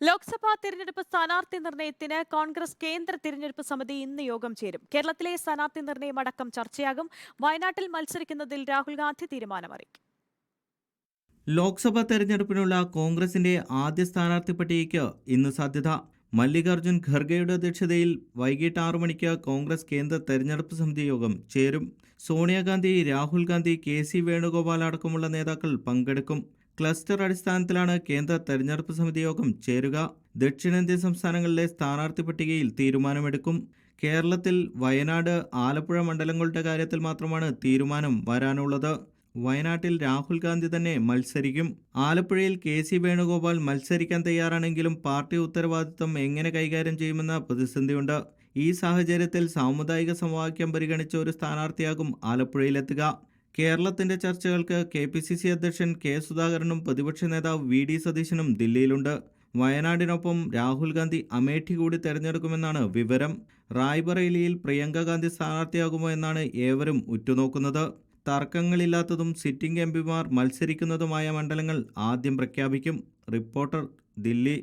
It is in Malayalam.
ലോക്സഭാ തിരഞ്ഞെടുപ്പ് സ്ഥാനാർത്ഥി നിർണയത്തിന് കോൺഗ്രസ് കേന്ദ്ര തിരഞ്ഞെടുപ്പ് സമിതി ഇന്ന് യോഗം ചേരും. കേരളത്തിലെ സ്ഥാനാർത്ഥി നിർണയം അടക്കം ചർച്ചയാകും. വയനാട്ടിൽ മത്സരിക്കുന്നതിൽ രാഹുൽ ഗാന്ധി തീരുമാനമറിയിക്കും. ലോക്സഭാ തെരഞ്ഞെടുപ്പിനുള്ള കോൺഗ്രസിന്റെ ആദ്യ സ്ഥാനാർത്ഥി പട്ടികയ്ക്ക് ഇന്ന് സാധ്യത. മല്ലികാർജുൻ ഖർഗെയുടെ അധ്യക്ഷതയിൽ വൈകിട്ട് ആറു മണിക്ക് കോൺഗ്രസ് കേന്ദ്ര തെരഞ്ഞെടുപ്പ് സമിതി യോഗം ചേരും. സോണിയാഗാന്ധി രാഹുൽ ഗാന്ധി കെ സി വേണുഗോപാൽ അടക്കമുള്ള നേതാക്കൾ പങ്കെടുക്കും. ക്ലസ്റ്റർ അടിസ്ഥാനത്തിലാണ് കേന്ദ്ര തെരഞ്ഞെടുപ്പ് സമിതി യോഗം ചേരുക. ദക്ഷിണേന്ത്യൻ സംസ്ഥാനങ്ങളിലെ സ്ഥാനാർത്ഥി പട്ടികയിൽ തീരുമാനമെടുക്കും. കേരളത്തിൽ വയനാട് ആലപ്പുഴ മണ്ഡലങ്ങളുടെ കാര്യത്തിൽ മാത്രമാണ് തീരുമാനം വരാനുള്ളത്. വയനാട്ടിൽ രാഹുൽ ഗാന്ധി തന്നെ മത്സരിക്കും. ആലപ്പുഴയിൽ കെ സി വേണുഗോപാൽ മത്സരിക്കാൻ തയ്യാറാണെങ്കിലും പാർട്ടി ഉത്തരവാദിത്തം എങ്ങനെ കൈകാര്യം ചെയ്യുമെന്ന പ്രതിസന്ധിയുണ്ട്. ഈ സാഹചര്യത്തിൽ സാമുദായിക സമവാക്യം പരിഗണിച്ച ഒരു സ്ഥാനാർത്ഥിയാകും ആലപ്പുഴയിലെത്തുക. കേരളത്തിന്റെ ചർച്ചകൾക്ക് കെ പി സി സി അധ്യക്ഷൻ കെ സുധാകരനും പ്രതിപക്ഷ നേതാവ് വി ഡി സതീശനും ദില്ലിയിലുണ്ട്. വയനാടിനൊപ്പം രാഹുൽ ഗാന്ധി അമേഠി കൂടി തെരഞ്ഞെടുക്കുമെന്നാണ് വിവരം. റായ്ബറേലിയിൽ പ്രിയങ്ക ഗാന്ധി സ്ഥാനാർത്ഥിയാകുമോ എന്നാണ് ഏവരും ഉറ്റുനോക്കുന്നത്. തർക്കങ്ങളില്ലാത്തതും സിറ്റിംഗ് എം പിമാർ മത്സരിക്കുന്നതുമായ മണ്ഡലങ്ങൾ ആദ്യം പ്രഖ്യാപിക്കും. റിപ്പോർട്ടർ ദില്ലി.